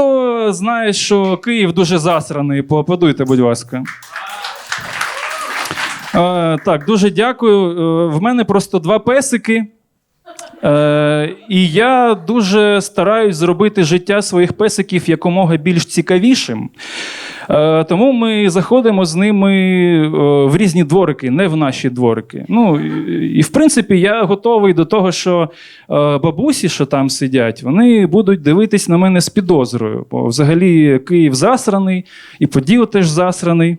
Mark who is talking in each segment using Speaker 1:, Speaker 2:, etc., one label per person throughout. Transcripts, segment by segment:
Speaker 1: Хто знає, що Київ дуже засраний, поаплодуйте, будь ласка. Е, так, дуже дякую. Е, в мене просто два песики. Е, і я дуже стараюсь зробити життя своїх песиків якомога більш цікавішим. Е, тому ми заходимо з ними е, в різні дворики, не в наші дворики. Ну, і, в принципі, я готовий до того, що е, бабусі, що там сидять, вони будуть дивитись на мене з підозрою. Бо взагалі Київ засраний, і Поділ теж засраний.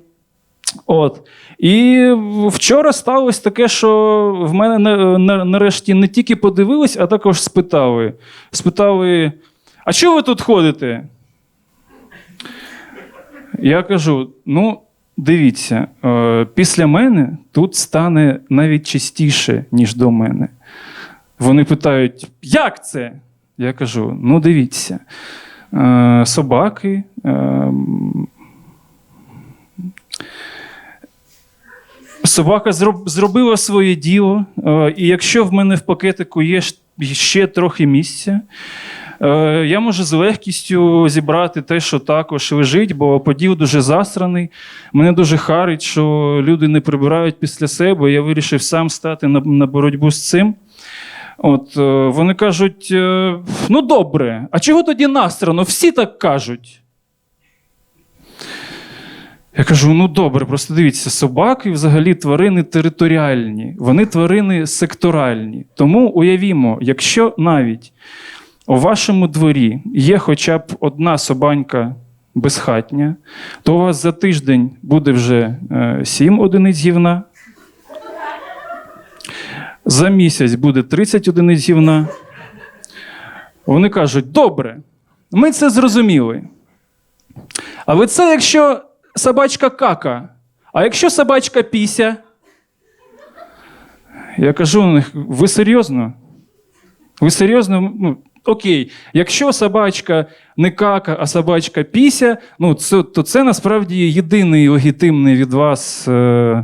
Speaker 1: От. І вчора сталося таке, що в мене на- на- нарешті не тільки подивились, а також спитали. Спитали: а чого ви тут ходите? Я кажу: ну, дивіться, е, після мене тут стане навіть чистіше, ніж до мене. Вони питають, як це? Я кажу: ну, дивіться, е, собаки. е, Собака зробила своє діло, і якщо в мене в пакетику є ще трохи місця, я можу з легкістю зібрати те, що також лежить, бо поділ дуже засраний. Мене дуже харить, що люди не прибирають після себе. Я вирішив сам стати на, на боротьбу з цим. От е, вони кажуть: е, ну добре, а чого тоді насрано? Всі так кажуть. Я кажу: ну добре, просто дивіться, собаки взагалі тварини територіальні, вони тварини секторальні. Тому уявімо, якщо навіть у вашому дворі є хоча б одна собанька безхатня, то у вас за тиждень буде вже е, 7 одиниць гівна. За місяць буде 30 одиниць гівна. Вони кажуть: добре, ми це зрозуміли. Але це якщо собачка кака. А якщо собачка піся? Я кажу них, ви серйозно? Ви серйозно? Ну, окей, якщо собачка не кака, а собачка піся, ну, це, то це насправді єдиний легітимний від вас. Е,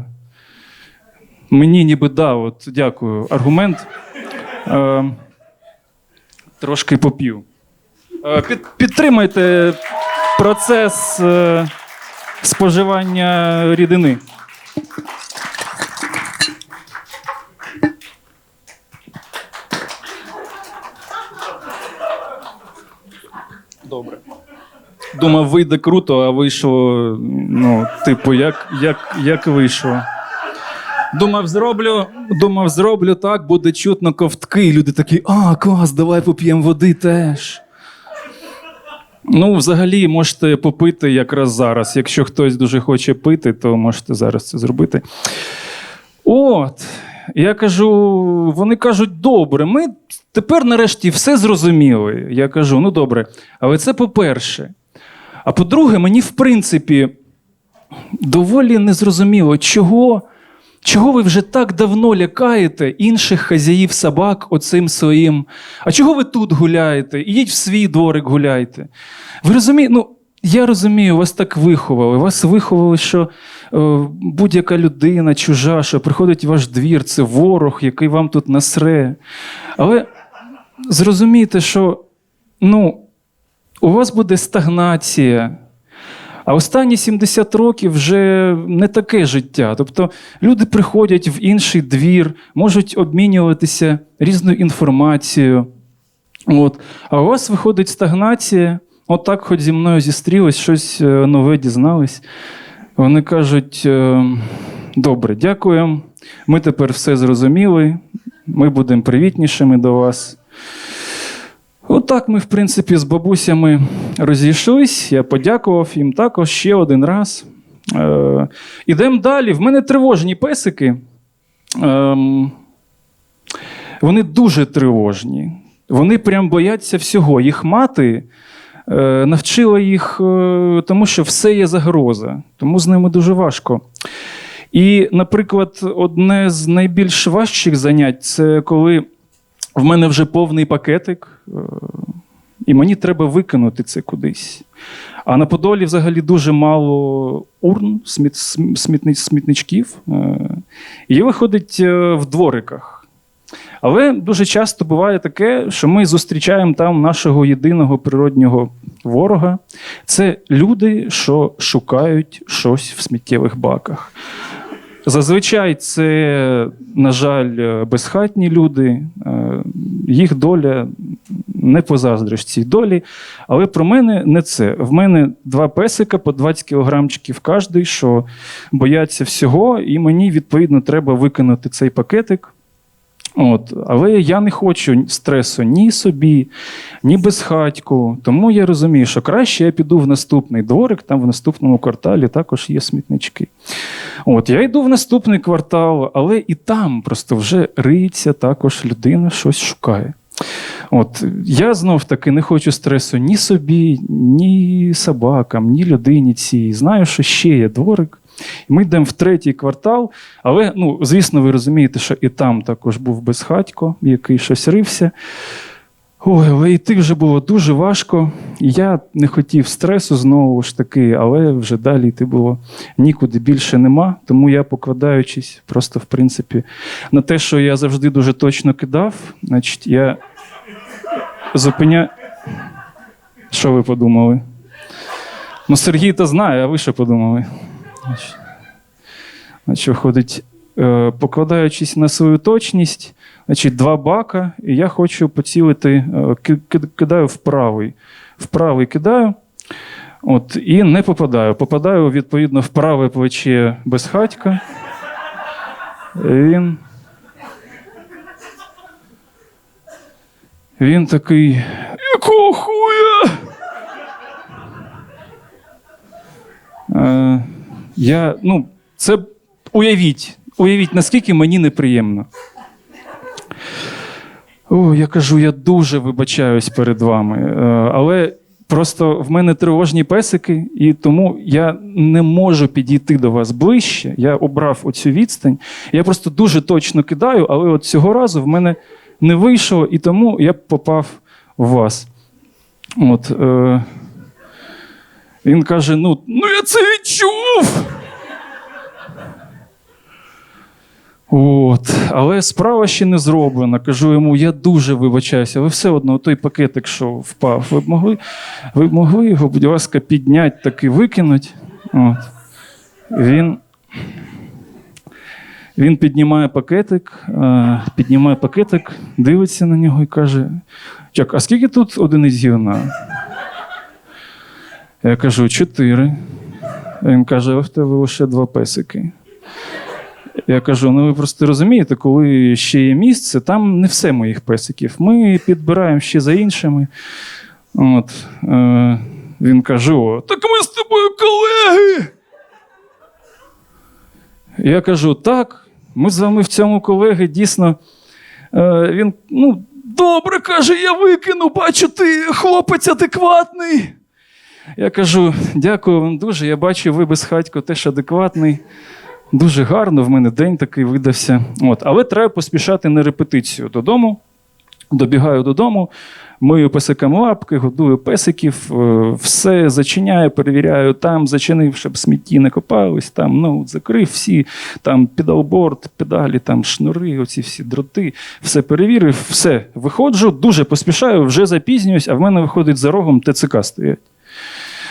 Speaker 1: мені ніби да, от, дякую, аргумент. Е, трошки попів. Е, під, підтримайте процес е, споживання рідини. Думав, вийде круто, а вийшло, ну, типу, як, як, як вийшло. Думав, зроблю, думав, зроблю так, буде чутно ковтки. І люди такі, а, клас, давай поп'ємо води теж. Ну, взагалі, можете попити якраз зараз. Якщо хтось дуже хоче пити, то можете зараз це зробити. От, я кажу, вони кажуть, добре, ми тепер нарешті все зрозуміли. Я кажу, ну добре, але це по-перше. А по-друге, мені, в принципі, доволі незрозуміло, чого, чого ви вже так давно лякаєте інших хазяїв собак оцим своїм. А чого ви тут гуляєте? Ідіть в свій дворик гуляйте. Ви розумієте, ну, я розумію, вас так виховали. Вас виховали, що е, будь-яка людина чужа, що приходить в ваш двір, це ворог, який вам тут насре. Але зрозумійте, що ну, у вас буде стагнація. А останні 70 років вже не таке життя. Тобто люди приходять в інший двір, можуть обмінюватися різною інформацією. От. А у вас виходить стагнація. Отак, хоч зі мною зістрілись, щось е, нове дізнались. Вони кажуть: е, добре, дякуємо. Ми тепер все зрозуміли. Ми будемо привітнішими до вас. Отак ми, в принципі, з бабусями розійшлись. Я подякував їм також ще один раз. Е, ідемо далі. В мене тривожні песики. Ем, вони дуже тривожні. Вони прям бояться всього. Їх мати е, навчила їх, е, тому що все є загроза, тому з ними дуже важко. І, наприклад, одне з найбільш важчих занять це коли в мене вже повний пакетик, і мені треба викинути це кудись. А на Подолі взагалі дуже мало урн, сміт, смітни- смітничків. е, І виходить е, в двориках. Але дуже часто буває таке, що ми зустрічаємо там нашого єдиного природнього ворога це люди, що шукають щось в сміттєвих баках. Зазвичай це, на жаль, безхатні люди, е, їх доля не позаздриш цій долі. Але про мене не це. В мене два песика по 20 кілограмчиків кожний, що бояться всього, і мені відповідно треба викинути цей пакетик. От, але я не хочу стресу ні собі, ні безхатьку. Тому я розумію, що краще я піду в наступний дворик, там в наступному кварталі також є смітнички. От, я йду в наступний квартал, але і там просто вже риється також людина, щось шукає. От, я знов таки не хочу стресу ні собі, ні собакам, ні людині цій. Знаю, що ще є дворик. Ми йдемо в третій квартал, але, ну, звісно, ви розумієте, що і там також був безхатько, який щось рився. Ой, але йти вже було дуже важко. Я не хотів стресу знову ж таки, але вже далі йти було нікуди більше нема. Тому я, покладаючись просто в принципі на те, що я завжди дуже точно кидав, значить, я зупиняю. Що ви подумали? Ну, Сергій то знає, а ви що подумали? Значить, виходить, е, покладаючись на свою точність, значить, два бака, і я хочу поцілити, е, ки- ки- кидаю в правий. В правий кидаю. От, і не попадаю. Попадаю, відповідно, в праве плече безхатька. Він. Він такий. Якого хуя? Я, ну, це уявіть, уявіть, наскільки мені неприємно. О, я кажу, я дуже вибачаюсь перед вами. Е, але просто в мене тривожні песики, і тому я не можу підійти до вас ближче. Я обрав оцю відстань. Я просто дуже точно кидаю, але от цього разу в мене не вийшло, і тому я попав в вас. От, е, він каже: ну, ну я це відчув. От, але справа ще не зроблена. Кажу йому, я дуже вибачаюся, але все одно той пакетик, що впав, ви б могли, ви б могли його, будь ласка, підняти, таки викинути. От. Він, він піднімає пакетик, е, піднімає пакетик, дивиться на нього і каже: Чак, а скільки тут одиниць гівна? Я кажу, чотири. Він каже, а в тебе лише два песики. Я кажу: ну ви просто розумієте, коли ще є місце, там не все моїх песиків. Ми підбираємо ще за іншими. От, е, він каже: так ми з тобою колеги. Я кажу: так, ми з вами в цьому колеги дійсно. Е, він, ну, добре, каже, я викину, бачу, ти хлопець адекватний. Я кажу: дякую вам дуже. Я бачу, ви безхатько теж адекватний. Дуже гарно, в мене день такий видався. От. Але треба поспішати на репетицію додому. Добігаю додому, мию песикам лапки, годую песиків, е, все зачиняю, перевіряю там, зачинив, щоб смітті не копались, там ноут закрив всі, там педалборд, педалі, там шнури, оці всі дроти, все перевірив, все. Виходжу, дуже поспішаю, вже запізнююсь, а в мене виходить за рогом ТЦК стоять.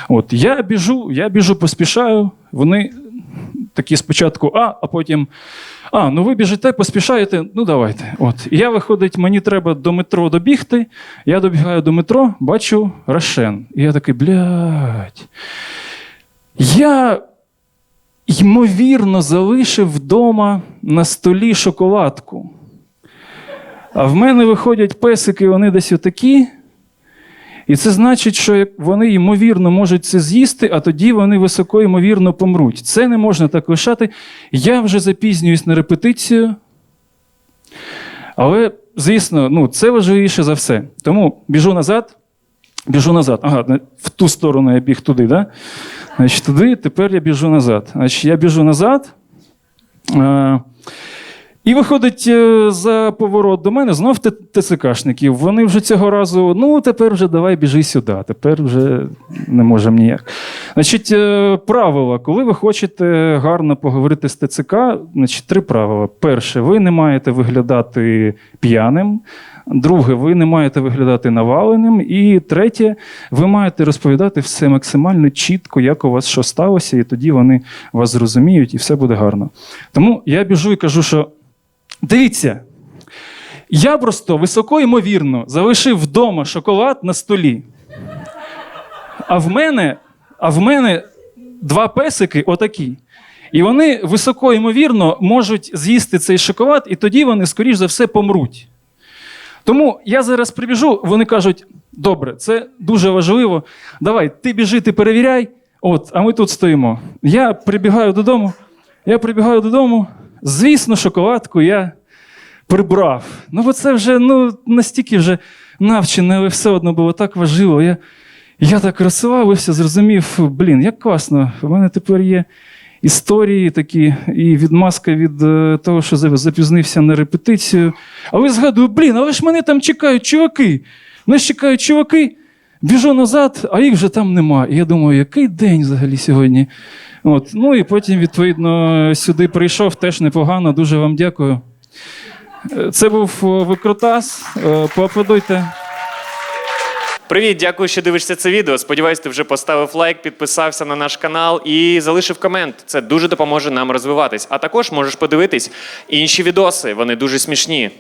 Speaker 1: От, я біжу, я біжу, поспішаю. Вони такі спочатку А, а потім. А, ну ви біжите, поспішаєте, ну давайте. От. І я виходить, мені треба до метро добігти. Я добігаю до метро, бачу Рошен. І я такий, блядь. Я, ймовірно, залишив вдома на столі шоколадку. А в мене виходять песики, вони десь отакі. І це значить, що вони ймовірно можуть це з'їсти, а тоді вони високо ймовірно помруть. Це не можна так лишати. Я вже запізнююсь на репетицію. Але, звісно, ну, це важливіше за все. Тому біжу назад, біжу назад. Ага, в ту сторону я біг туди, да? Значить, туди, тепер я біжу назад. Значить, я біжу назад. Е- І виходить е, за поворот до мене знов ТЦКшників. Вони вже цього разу, ну тепер вже давай біжи сюди, тепер вже не можемо ніяк. Значить, е, правила, коли ви хочете гарно поговорити з ТЦК, значить, три правила. Перше, ви не маєте виглядати п'яним. Друге, ви не маєте виглядати наваленим. І третє, ви маєте розповідати все максимально чітко, як у вас що сталося, і тоді вони вас зрозуміють, і все буде гарно. Тому я біжу і кажу, що дивіться, я просто високо ймовірно залишив вдома шоколад на столі. А в мене, а в мене два песики отакі. І вони високо ймовірно можуть з'їсти цей шоколад, і тоді вони, скоріш за все, помруть. Тому я зараз прибіжу, вони кажуть: добре, це дуже важливо. Давай, ти біжи, ти перевіряй. От, а ми тут стоїмо. Я прибігаю додому. Я прибігаю додому. Звісно, шоколадку я прибрав. Ну, бо це вже ну, настільки вже навчене, але все одно було так важливо. Я, я так розсилавився, зрозумів, блін, як класно. У мене тепер є історії такі, і відмазка від е, того, що запізнився на репетицію. Але згадую, блін, але ж мене там чекають чуваки. Мене чекають чуваки. Біжу назад, а їх вже там нема. І я думаю, який день взагалі сьогодні. От. Ну і потім, відповідно, сюди прийшов теж непогано. Дуже вам дякую. Це був Викрутас. Е, Поаплодуйте.
Speaker 2: Привіт, дякую, що дивишся це відео. Сподіваюсь, ти вже поставив лайк, підписався на наш канал і залишив комент. Це дуже допоможе нам розвиватись. А також можеш подивитись інші відоси. Вони дуже смішні.